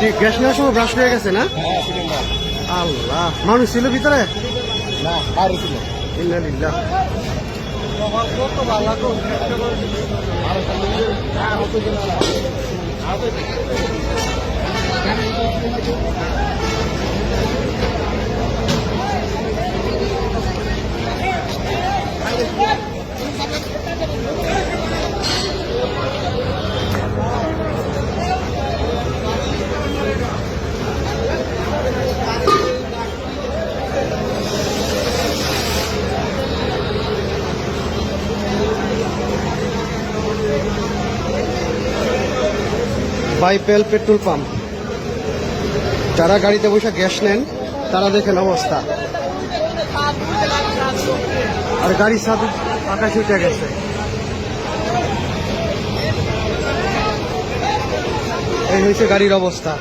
কি গ্যাস নেওয়ার সময় ব্রাশ হয়ে গেছে না হ্যাঁ আল্লাহ মানুষ ছিল ভিতরে না বাইপেল পেট্রোল পাম্প। যারা গাড়িতে বসে গ্যাস নেন, তারা দেখেন অবস্থা। আর গাড়ি সাথে আকাশ উঠে গেছে। এই হয়েছে গাড়ির অবস্থা।